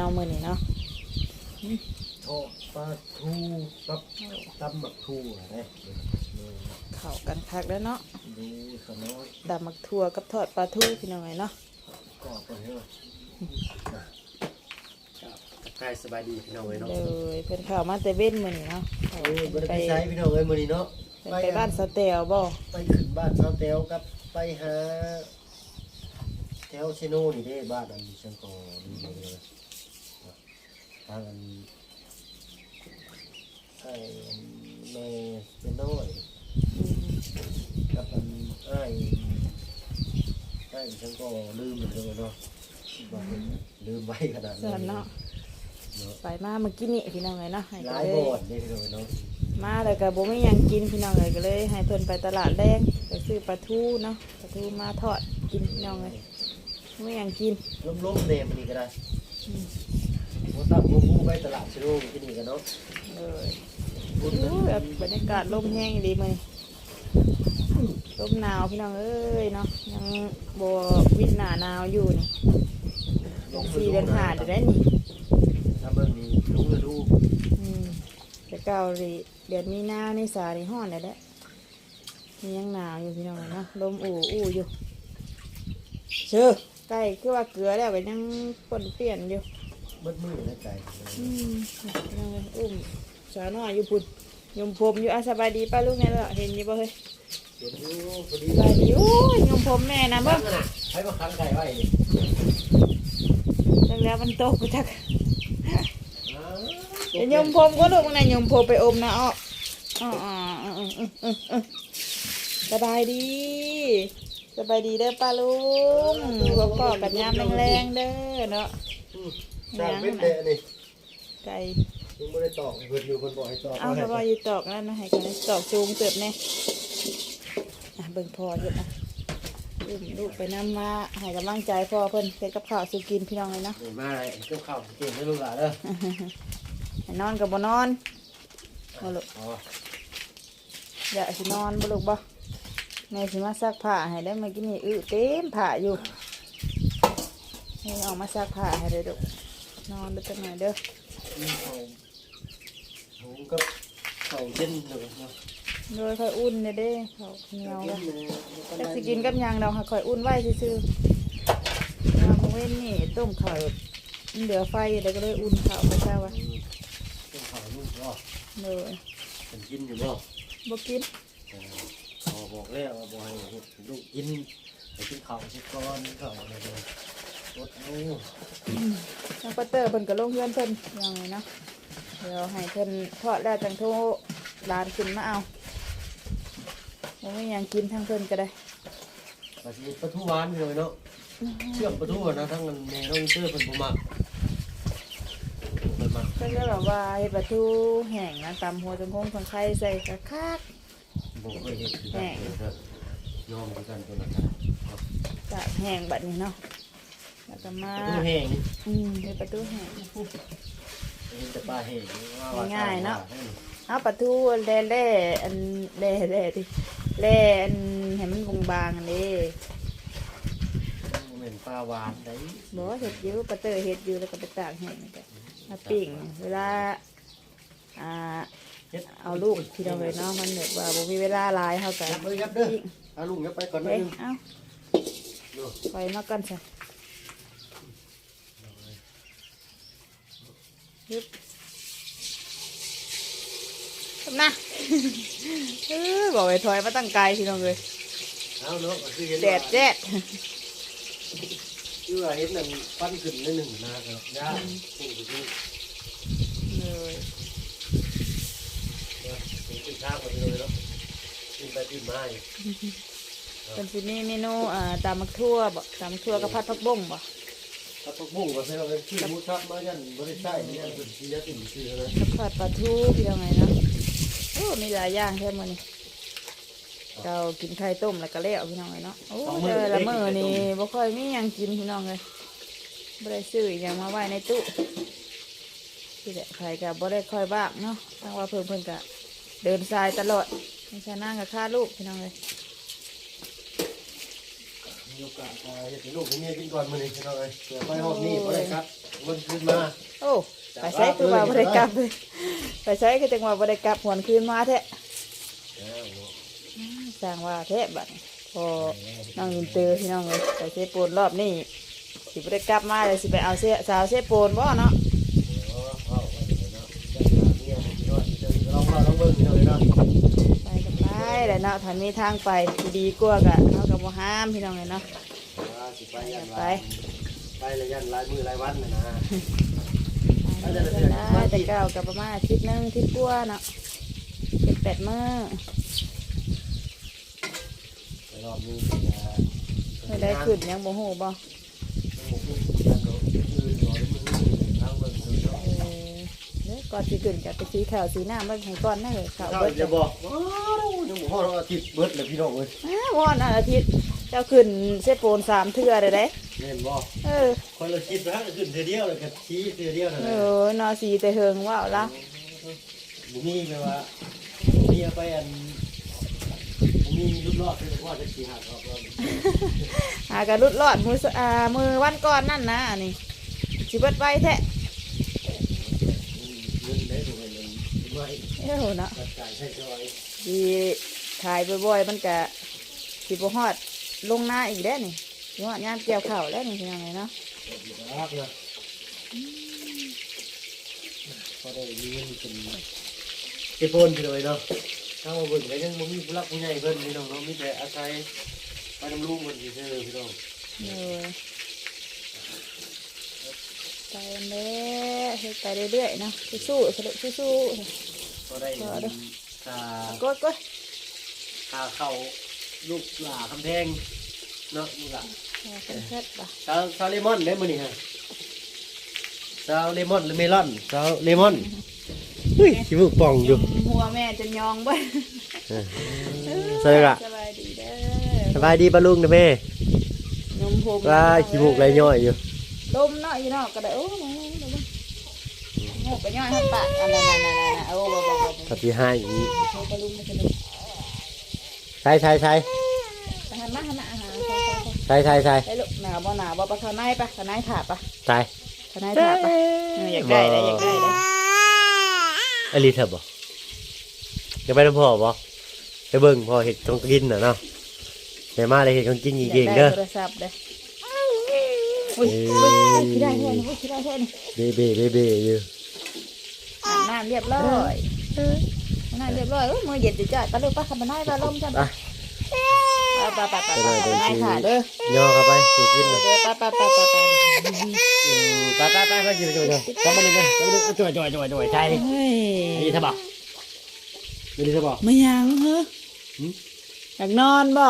เนาะมื้อนี้เนาะทอดปลาทูกับตำหมักทูอะไรเนี่ยเข้ากันคักแล้วเนาะดูขน้อยดำมักทั่วกับทอดปลาทูพี่น้องไงเนาะกรอบไปเถอะกายสบายดีพี่น้องเว้ยเนาะเลยเพิ่นเข้ามาแต่เว้นมื้อนี้เนาะเข้าเออบ่ได้ไปไปใช้พี่น้องเอ้ยมื้อนี้เนาะเพิ่นไปบ้านสเตลบ่ไปขึ้นบ้านชาวแตวกับไปหาแถวเชโนนี่เด้บ้านอันเชียงกอนี่เลย ทางอันไอ้แม่เป็นน้อยอืมกับอันไอ้ไอ้เชียงกอลืมเลยเนาะบ้านลืมไว้ขนาดส่วนเนาะเนาะไปมาเมื่อกี้นี่พี่น้องไงเนาะให้หก็ลายเลบ่ยอนเด้พี่น้องเนาะมาแล้วก็บ่มีหยังกินพี่น้องเอ้ยก็เลย ให้เพิ่นไปตลาดแรงไปซื้อปลาทูเนาะปลาทูมาทอดกินพี่น้องเอ้ยบ่มีหยังกินล้มๆเนมนี่ก็ได้ อืม โมตับโมกู ไปตลาดเชโนที่นี่กันเนาะเลยบุญโอ้นั้นยแบบบรรยากาศลมแห้งดีมื้อนี้ลมหนาวพี่น้องเอ้ยเนาะยังบ่วิดหน้าหนาวอยู่นี่สี่เดือนหาเดี๋ยวได้นี่ถ้าเบิ่งนี่ลุงฤดูอืมแต่เก่าดิเดือนมีนาในสาในห้อนเลยแหละมียังหนาวอยู่พี่น้องเนาะลมอู่อู่อยู่เชื่อใกล้คือว่าเกลือแล้วก็ยังปนเปลี่ยนอยู่ เบิดมือในใจอืมพี่น้องเอ้ยอุ้มสาวน้อยอยู่พุ่นยมผมอยู่อาสบายดีป้าลูกเนี่ยเหรอเห็นอยู่บ่เฮ้ยเห็นอยู่พอดีสบายดีโอ้ยยมผมแม่นะบ้าเบ่งน่ะให้มาคันไก่ไว้ดิจังแล้วมันตกไปทักอ้าวเดี๋ยวยมผมก็ลูกนะยมผมไปอมนะอ้ออ๋ออ๋ออ๋ออ๋ออ๋ออ๋อสบายดีสบายดีเด้อป้าลุงพวกพ่อกับยามแรงๆเด้อเนาะอืม สร้างเป็นเดะนี่ไก่ยังไม่ได้ตอกเพิ่นอยู่เพิ่นบอกให้ตอกเอาเพราะว่าอยู่ตอกนั่นนะให้กันตอกจูงเติบแน่อะเบิ่งพ่อเยอะอะลูกลูกไปน้ำมาให้กำลังใจพ่อเพิ่นเสร็จกับข้าวสุกินพี่น้องเลยเนาะเดี๋ยวมาเกี่ยวข้าวเก่งให้ลูกหลานเด้อให้นอนกับบ่นอนบ่ลูกอ๋ออย่าสินอนบ่ลูกบ่แม่สิมาซักผ้าให้ได้เมื่อกี้นี่อื้อเต็มผ้าอยู่ให้ออกมาซักผ้าให้เลยลูก นอนเด้อจังหน่อยเด้อมีข้าวหุงกับข้าวเย็นเลยเนาะโดยค่อยอุ่นเด้อเด้เขาวเหนียวเย็ก็นเลยจักสิกินกับหยังดอกค่ะค่อยอุ่นไว้ซื่อๆยามมื้อเว้นนี่ต้มข้าวมันเหลือไฟเดี๋ยวก็เลยอุ่นข้าวไปซะวะต้องข้าวลูกเนาะเลยเป็นกินอยู่บ่บ่กินเออพอบอกแล้วว่าบ่ให้เฮ็ดให้ลูกกินไปกินข้าวสิก่อนข้าวอะไรเด้อรดเอา น้องปัตเตอร์เพิ่นก็ลงเพื่อนเพิ่นยังไงเนาะเดี๋ยวให้เพิ่นทอดแล้วจังโทรร้านขึ้นมาเอาบ่มีหยังกินทั้งเพิ่นก็ได้ปลาทูปลาทูหวานเลยเนาะเชื่อมปลาทูอะนะทั้งมันแม่น้องเตื้อเป็นบ่มักเพิ่นมักเพิ่นก็แบบว่าเฮ็ดปลาทูแห้งนะตำหัวจังคงสังไข่ใส่กะคักบ่เคยเห็นคือกันเด้อยอมคือกันตัวนั้นครับตากแห้งบัดนี้เนาะ แล้วก็มาปลาทูแห้งนี่อืมเฮ็ดปลาทูแห้ง เห็นแต่ปลาแห้งว่าว่าง่ายๆเนาะปลแห้งเอาปลาทูแล่แล่อันแล่แล่ที่แล่อันให้มันบางๆอันนี้เหมือนปลาหวานได้บ่เฮ็ดอยู่ปลาเตอร์เฮ็ดอยู่แล้วก็ไปตากแห้งนี่ก็มาปิ้งเวลาอ่าเฮ็ดเอาลูกที่เราเลยเนาะมันแบบว่าบ่มีเวลาหลายเฮาก็ยับเลยยับเด้อเอาลุงยับไปก่อนนะเอ้ยนึงเอ้าดู ไปมาก่อนซะ ยึบทำนะเออบอกไปถอยมาตั้งไกลพี่น้องเลยเอาเนาะคือเห็นแดดแจ๊ดคือว่าเห็นนั่นปั้นขึ้นนิดหนึ่งนะครับย่าปลูกที่เลยเนี่ยเป็นข้าวกันเลยเนาะกินไปกินมาอยู่เป็นสิมีเมนูอ่าตำมักทั่วบ่ตำมักทั่วกับผัดผักบุ้งบ่ ถ้าต้องบุ้งก็ใช่ว่าเป็นชื่อมุชับมายันบริษัทยันเป็นที่ยันถึงชื่อเลยกับผัดปลาทูพี่น้องไงเนาะโอ้มีหลายอย่างแค่มื้อนี้เรากินไข่ต้มแล้วก็แล้วพี่น้องไงเนาะโอ้เจอละเมื้อนี่บ่ค่อยมีหยังกินพี่น้องเลยบ่ได้ซื้ออหยังมาไว้ในตู้ที่แหละใครก็บ่ได้ค่อยบ้างเนาะทางว่าเพิ่นเพิ่นก็เดินสายตลอดไม่ใช่นั่งกับค่าลูกพี่น้องเลย มโอกาสก็เฮ็ดให้ลูกให้เมียกินก่อนมื้อนี้พี่น้องเอ้ยเผื่อไปฮอบนี้บ่ได้ครับวนคืนมาโอ้ไปใช้คือว่าบ่ได้กลับเลยไปใช้คือจังว่าบ่ได้กลับหวนคืนมาแท้อ้าวเนาะสร้างว่าแท้บัดนี้พอน้องยินเตอร์พี่น้องเลยไปเซโปนรอบนี้สิบ่ได้กลับมาเลยสิไปเอาเสสาวเซโปนบ่เนาะเนาะเอาไว้เลยเนาะจัดการเมียให้พี่น้องเดี๋ยวลองลองเบิ่งพี่น้องเนาะ ไปกันไปแหละเนาะถ้ามีทางไปที่ดีกว่าก็เฮาก็ บ่ห้ามพี่น้องเลยเนาะ ว่าสิไปยันไปลายไปละยันลายมือลายวันน่ะนะ ไปเรื่อยๆนะแต่เก่ากับประมาณอาทิตย์หนึงอาทิตย์กว่าเนาะเจ็ดแปดมื้อไปรอบนี้ก็จะไม่ได้ขึ้นยังบ่ฮู้บ่ เออเดี๋ยว ก่อนสิขึ้นกับไปสีขาวสีหน้ามันให้ก่อนนะเลยขาวเราเบิดจะบอกว้าวยังบ่ฮอดอาทิตย์เบิดเลยพี่น้องเอ้ยอ้าววันอาทิตย์เจ้าขึ้นเซโปนสามเทื่อเลยเด้แม่นบ่เออคนเราคิดว่าขึ้นเทื่อเดียวเลยกับชี้เทื่อเดียวนั่นแหเอละอนอสีแต่เฮิงว่าวละบุมีแปลว่าบุมีเอาไปอันบุมีลูกรอดคือว่าจะขี่หักรอบรอบหากระลุดรอดมือสอ่ามือวันก่อนนั่นนะอันนี้สิเบิดไว้แท้เงินได้ถูกเงินไม่เอ้าเนาะตัดจ่ายใช้จอยดีถ่ายบ่อยๆมันกะสิบ่ฮอดลงหน้าอีกแล้วนี่สิฮอดยามเกี่ยวข้าวแล้วนี่เป็นยังไงเนาะรักนะพอได้มีเงินเป็นเก็บปนไปเลยเนาะถ้ามาเบิ่งก็ยังบ่มีผู้รักผู้ใหญ่เพิ่นพี่น้องเนาะมีแต่อาศัยไปน้ำลูกมันซื่อๆพี่น้องเออ ไปเด้อเฮ็ดไปเรื่อยๆนะสู้ๆสรุปสู้ๆก็ได้พอเด้อค่ากดกดค่าเข้าลูกหลาคำแพงเนาะลูกหลาเป็นเพชรป่ะซาวซาวเลมอนได้มื้อนี้ฮะซาวเลมอนหรือเมลอนซาวเลมอนเฮ้ยขี้มูกป่องอยู่หัวแม่จะยองเบ่สวัสดีละสบายดีเด้อสบายดีปะลุงนะแม่อนมผมว่าขี้มูกไรย่อยอยู่ ดมเนาะอีเนาะก็ได้โอ้มาดูบ้างหมูกไปย่อยให้ปากอันนั้นนั่นนั่นนั่นเอาบ่บ่บ่บ่กับที่ห้าอย่างนี้เอาไปลุงมาจะลุงใช่ใช่ใช่ไปหันมาหันมาอาหารใช่ใช่ใช่ไอ้ลูกหนาวบ่หนาวบ่ปะข้างในปะข้างในถาดปะใช่ข้างในถาดปะเอออยากได้ได้อยากได้ได้อลิเทอร์บอกจะไปน้ำพ่อบอกไปเบิ่งพ่อเห็ดของกินน่ะเนาะแม่มาเลยเห็ดของกินอยากเก่งๆได้เด้อโทรศัพท์เด้อ อุ้ยอุ้ยคิดได้แค่นี้อุ้ยคิดได้แค่นี้เบเบ้เบเบ้อยู่อาบน้ำเรียบร้อยอาบน้ำเรียบร้อยโอ้ยมือเย็นจิจ้ะตะลุกปะขับมาได้ปลาลมจ้ะอะไปไปไปไปไปไปไปค่ะเด้อย่อเข้าไปสูดกินน่ะเด้อไปไปไปไปไปอืมไปไปไปไปกินจ่อยจ่อยกลับมาเลยนะกลับมาเลยจ่อยจ่อยจ่อยจ่อยใช่เฮ้ยนี่เธอบอกนี่เธอบอกไม่ยังเหรอหืมอยากนอนบ่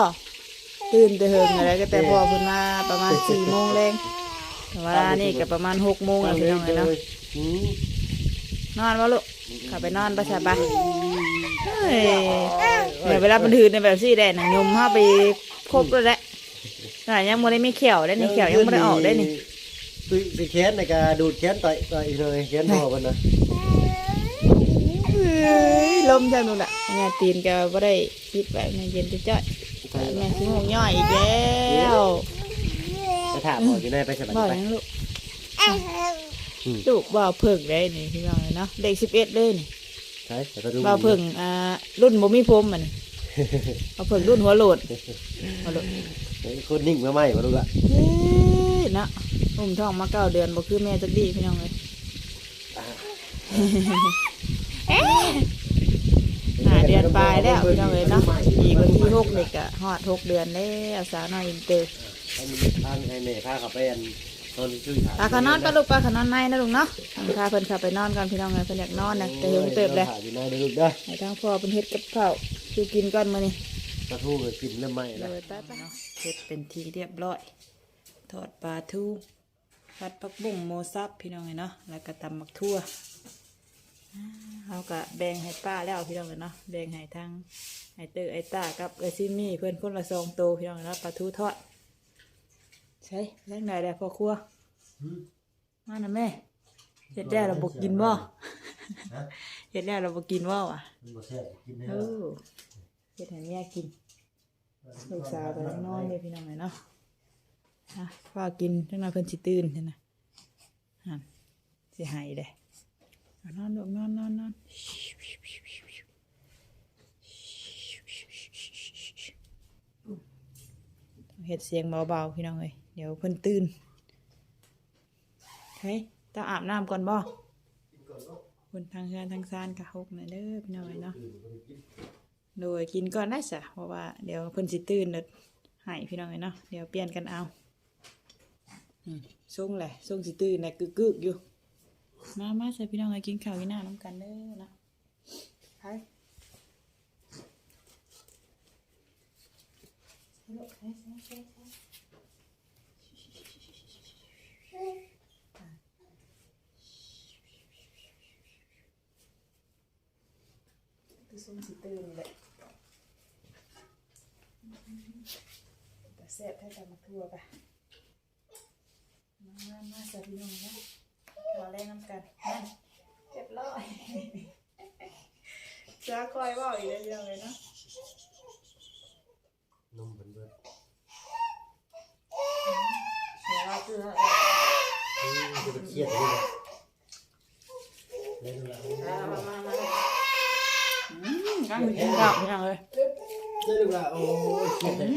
ตื่นแต่เฮิงอะไรก็แต่พอเพิ่นมาประมาณสี่โมงแรงแต่เวลานี่ก็ประมาณหกโมงแล้วพี่น้องเลยเนาะอืมนอนวะลูกขับไปนอนไปใช่ปะเฮ้ยเดี๋ยวเวลามันถือในแบบซี่ได้น่ะยมห้าไปครบแล้วแหละแต่ยังไม่ได้มีเขียวได้นี่เขียวยังไม่ได้ออกได้นี่ตุยไปแขนในกาดูดแขนต่อยต่อยเลยแขนพ่อมันนะเฮ้ยลมจังนู่นแหละแม่ตีนก็บ่ได้คิดแบบแม่เย็นจะจ้อย แม่ขี้หงย่อยอีกแล้วไปถามพ่ออยู่ในไปสบายบ่อไปยังลูกอืมลูกบ่าวเพิ่งได้นี่พี่น้องเนาะเด็กสิบเอ็ดเลยนี่ใช่แต่ก็ดูบ่าวเพิ่งอ่ารุ่นบ่มีผมมันบ่าวเพิ่งรุ่นหัวโหลดหัวโหลดคนนิ่งมาไหมมาดูละเฮ้ยเนาะอุ้มท้องมาเก้าเดือนบ่คือแม่จักดีพี่น้องเลยหา เดือนปลายแล้วพี่น้องเลยเนาะอีกวันที่หกเด็กอะฮอดหกเดือนแล้วสาวน้อยอินเตอร์ให้มีทางให้แม่พาเขาไปอันตอนช่วยถามปลาขานอนปลาลูกปลาขานอนในนะลุงเนาะพาเพิ่นขับไปนอนก่อนพี่น้องเลยเพิ่นอยากนอนนะแต่เฮงเติบเลยถ่ายอยู่ในเด้อลูกเด้อให้ทางพ่อเป็นเฮ็ดกับข้าวคือกินก่อนมื้อนี้ปลาทูก็กินเริ่มไหม้เลแล้วยไปไปเนาะเฮ็ดเป็นทีเรียบร้อยทอดปลาทูผัดผักบุ้งโมซับพี่น้องเลยเนาะแล้วก็ตำมักทั่วอ่า เราก็แบ่งให้ป้าแล้วพี่น้องเลยเนาะแบ่งให้ทางไอเตอร์ไอตากับเอซิมี่เพื่อนคนละซองโตพี่น้องเลยเนาะปลาทูทอดใช่แรงไหนแหละพ่อครัวมานะแม่เฮ็ดได้เราบอกกินบ่เฮ็ดได้เราบอกกินบ่วะมันบ่แซ่บกินได้เออเฮ็ดให้แม่กินลูกสาวไปนอนเลยพี่น้องเลยเนาะฮะว่ากินจังหน่อยเพิ่นสิตื่นใช่นะหันสิใหายเด้เอา นอนลูกนอนนอนนอนเฮ็ดเสียงเบาๆพี่น้องเอ้ยเดี๋ยวเพิ่นตื่นเฮ้ยต้องอาบน้ำก่อนบ่คนทางชานทางซานกะฮกหน่อยเด้อพี่น้องเอ้ยเนาะโดยกินก่อนได้สะเพราะว่าเดี๋ยวเพิ่นสิตื่นเด้อหายพี่น้องเอ้ยเนาะเดี๋ยวเปลี่ยนกันเอาส่งแหละส่งสิตื่นแหละกึกๆอยู่ มามาใส่พี่น้องเอ้ยกินข้าวกินน้ำน้ำกันเด้อเนาะไปใส่ลูกใส่ใส่ใส่ใส่คือส่งสิตื่นเลยแต่แซ่บให้ตำมาทั่วไปมามามาใส่พี่น้องนะ ขอแรงน้ำกันนั่นเรียบร้อยจะคอยบอกอีกเรื่องเลยเนาะนมเพิ่นเบิดเดี๋ยวเราคืออืมจะไปเครียดเลยเล่นละมามามามาอืมกำลังกินข้าวพี่น้องเลยเล่นละโอ้ยเครียดเลย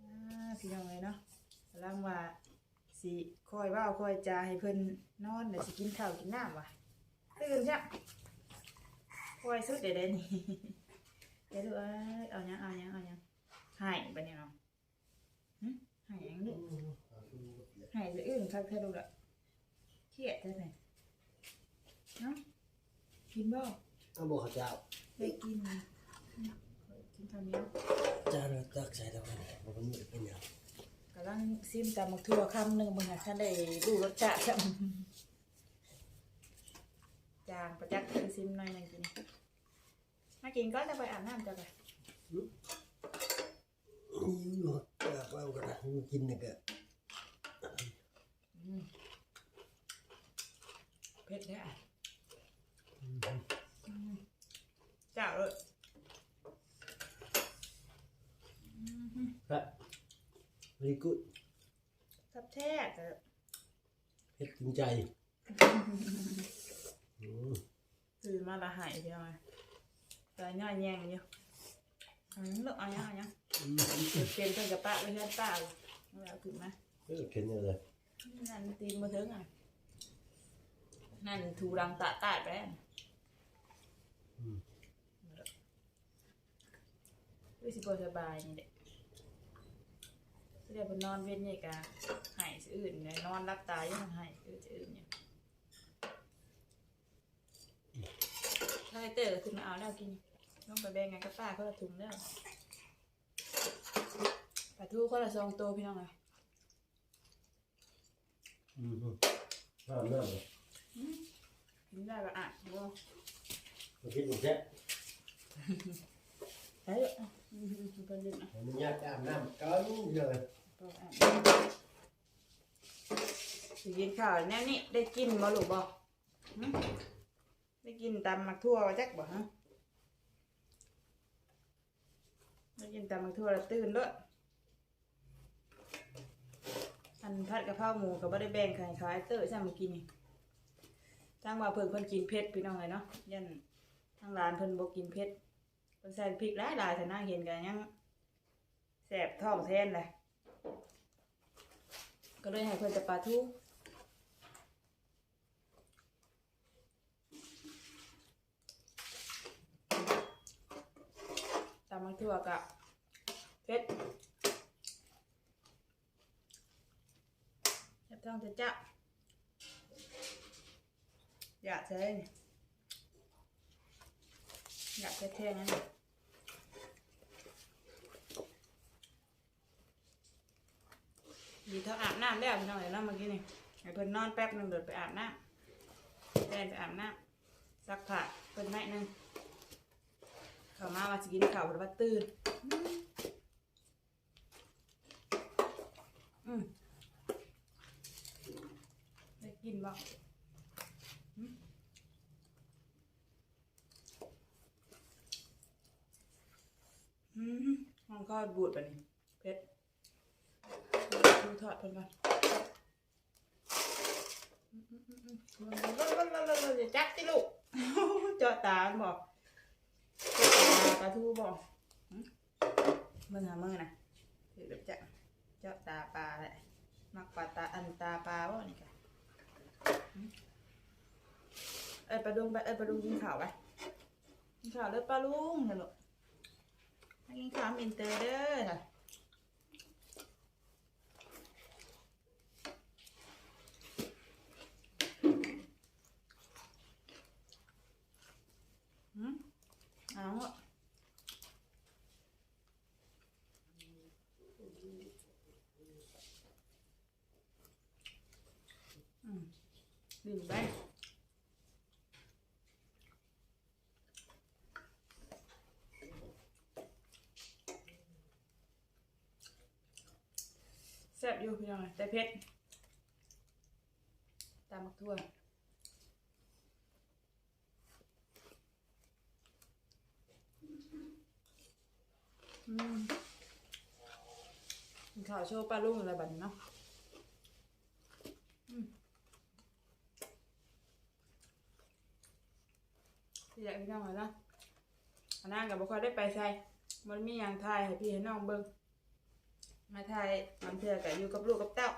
อ่าพี่น้องเลยเนาะกำลังว่า สิคอยเว่าคอยจาให้เพิ่นนอนเดี๋ยวสิกินข้าวกินน้ำว่ะตื่นจ้ะคอยสุดเดี๋ยวเดี๋ยวนี้เดี๋ยวดูเอ้ยเอายังเอายังเอายังใหายไปเนี่ยเนาะหึใหายยังดิหายไปอื่นคักเธอดูละเครียดเธอไหนเนาะกินบ่เอาบอกเขาเจ้าได้กินนะอืมกินข้าวเหนียว เจ้าเราตักใส่ตะวันบอกว่ามีเป็นหยังกำลังซิมตำมักทั่วคำหนึ่งมึงหาท่านได้ดูรสชาติจ้ะจางประจักษ์คือซิมหน่อยหนึงกินมากินก็จะไปอาบน้ำจะไปหิวอยู่อยากเอากระดาษกินนี่ก็อืมเผ็ดเนี่ยอะอืมเจ้าเลยครับ very good ทับแท้แต่เฮ็ดจริงใจอืมตื่นมาละหายไปหน่อยแต่ย่อยแยงอยู่อืมลูกเอายังเอายังอืมเดี๋ยวเปลี่ยนเป็นกับป้าไปเพื่อนป้าเลยเอาแล้วถึงไหมเออเข็นยังเลยนั่นตีนมาถึงอะนั่นถูรังตะตาดไปแล้วอืมวิสิบสบายนี่เด็ก เรียกว่านอนเว้นนี่กะหายสิอื่นเนี่ยนอนรับตายยังหายสิอื่นเนี่ยถ้าไอเตอร์ขึ้นมาเอาแล้วกินต้องไปแบ่งกันกับป้าคนละถุงเด้อปลาทูคนละสองตัวพี่น้องเลยอืมน้ำน้ำเลยกินได้ก็อะโว้มาคิดดูแค่ใช่เลยอะอืมอืมอืมเป็นเรื่องอะมันยากอาบน้ำกันเลย ก็อะสิกินข้าวแน่นี่ได้กินบ่ลูกบ่หึได้กินตำมักทั่วว่จักบ่ฮะได้กินตำมักทั่วแล้วตื่นด้วยอันผัดกะเพราหมูก็บ่ได้แบ่งใครขายเตอร์ใช่มากินนี่ทางว่าเพิ่นเพิ่นกินเผ็ดพี่น้องเลยเนาะยันทางร้านเพิ่นบ่กินเผ็ดเพิ่นใส่พริกหลายๆแต่น่าเห็นกันยังแสบท้องแทนเลย ก็เลยให้เพิ่อนแต่ปลาทูตามมาทั่วกะเผ็ดแซ่บท้องจะจะอยากใช่นอยากแท้ๆนั่น ดีเท่าอาบน้ำแล้วพี่น้องเดี๋ยวน้ำเมื่อกี้นี่ให้เพิ่นนอนแป๊บหนึ่งเดินไปอาบน้ำแดนไปอาบน้ำซักผ้าเพิ่นไม่นึงข้าวมาว่าสิกินข้าวหรือว่าตื่นอืมได้กินบ่อืมอืมห้องก็บูดไปนี่เพชร ดูทอดเพิ่นก่อนอืมอืมอืมอืมเดี๋ยวจักสิลูกเจาะตาบอกเจาะตาปลาทูบอกหึเบิ่งหามือนะถือแบบจะเจาะตาปลาแหละมักปลาตาอันตาปลาบ่นี่ค่ะหึเอ้ยปลาดุงไปเอ้ยปลาดุงกินข้าวไปกินข้าวเด้อปลาลุงเถอะลูกมากินข้าวมินเตอร์เด้อค่ะ หืม เอาอะอืมดื่มไปแซ่บอยู่พี่น้องแต่เผ็ดตามมักทั่ว อืมข้าวโชว์ปลาลุงอะไรแบบนี้เนาะอืมที่อยากพี่น้องเลยเนะอันนั้นกับบุคคลได้ไปใส่มันมีอย่างไทยให้พี่ให้น้องเบิ่งมาไทยมันเพื่อกับอยู่กับลูกกับเต้า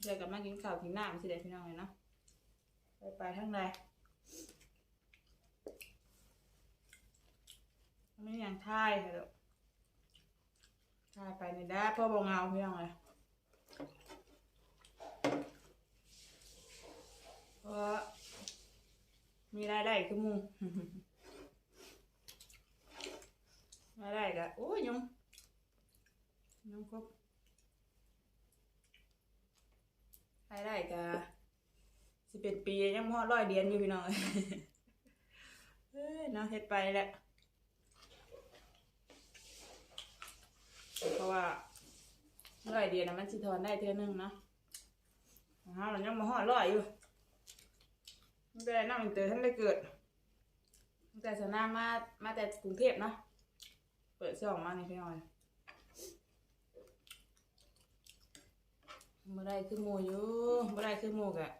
เพื่อกับมากินข้าวกินน้ำสิเด็พี่น้องเลยเนาะไปไปทั้งใดมันมีอย่างไทยค่ะลูก ใช่ไปในได้พ่อบงเงาเพี่น้องเลยเพราะมีรายได้คือหมูรายได้กะโอ้ยยงยงครบรายได้กะสิบเป็นปียังพอร้อยเดือนอยู่พี่น้องเอ้ยเนาะเฮ็ดไปแหละ เพราะว่าร้อยเดียวนะมันสิทอนได้เท่านึงเนาะของเราเรายังมาห่อร้อยอยู่ตั้งแต่น้ำอินเตอร์ท่านได้เกิดตั้งแต่สนามมามาแต่กรุงเทพเนาะเปิดช่องมาในพี่น้อยเมื่อไรคือหมูอยู่เมื่อไรคือหมูกะ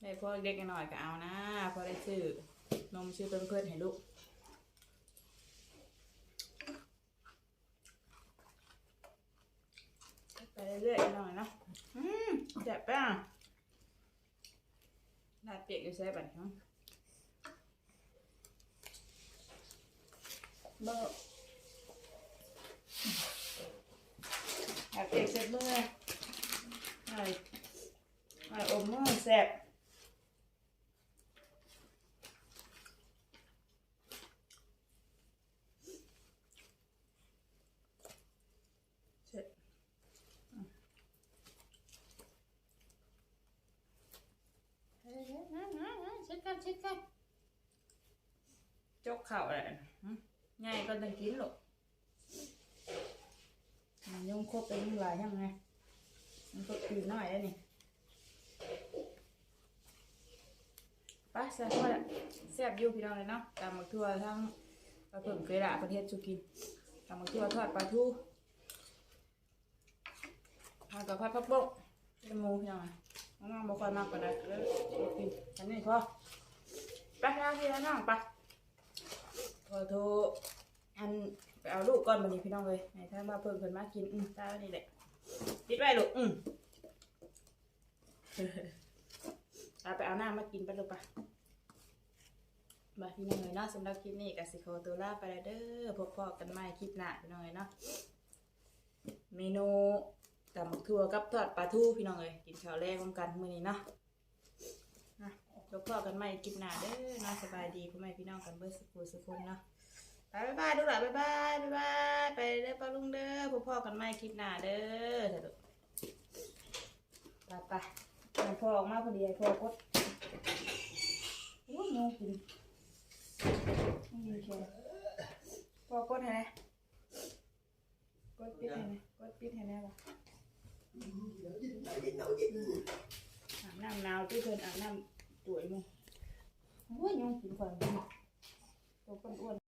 ได้พ่อเด็กหน่อยก็เอานะพอได้ซื้อนมซื้อเพิ่มเพื่อนให้ลูก ไปเรื่อยๆหน่อยเนาะอืมแซ่บป่ะลาดเปียกอยู่ใช่ป่ะเนาะเบอร์ลาดเปียกเสร็จเมื่อไอ้ไอ้อมมือแซ่บเสร็จ เฮ้ยๆนั่นๆๆเช็ดกันเช็ดกันจก เข่าอะไรหึง่ายก็ต้องกินหรอกมันยุ่งครบไปยุ่งหลายยังไงมันก็ตีน้อยแล้วนี่ไปแซ่บพอละแซ่บอยู่พี่น้องเลยเนาะตามมาทั่วทั้งปลาเพิ่มเคยละประเทศสุกินตามมาทั่วทอดปลาทูทานกับผัดผักบกเป็นหมูพี่น้องอะน้องบ่ค่อยมากปานใดเลยบ่กินอันนี้พอไปทางที่แล้วน้องไปข อโทรอันไปเอาลูกก่อนบัดนี้พี่น้องเลยให้ท่ามาเพิ่มเพิ่นมากินอืมตานี่แหละปิดไว้ลูกอืมเอาไปเอาหน้ำมากินไปลูกไปบาพี่น้องเลยเนาะสำหรับคลิปนี้ก็สิขอตัวลาไปแล้วเด้อพบพอกันใหม่คลิปหน้าพี่น้องเลยเนาะเมนูตำบักทั่วกับทอดปลาทูพี่น้องเลยกินข้าวแรกร่วมกันมื้อนี้เนาะ นะพบพอกันใหม่คลิปหน้าเด้อเนาะสบายดีพ่อแม่พี่น้องกันเบิดสุขสุขคนเนาะไปบ๊ายบายดูหล่ะบ๊ายบายบ๊ายบายไปเด้อป้าลุงเด้อพบพอกันใหม่คลิปหน้าเด้อเถอะลูไปไปพ่อออกมาพอดีพ่อกดโอ้ยงูกินงูกินแค่พ่อกดให้แน่กดปิดให้แน่กดปิดให้แน่บ่อาบน้ำหนาวที่เพิ่นอาบน้ำ ตัวมึงโอ้ยยุง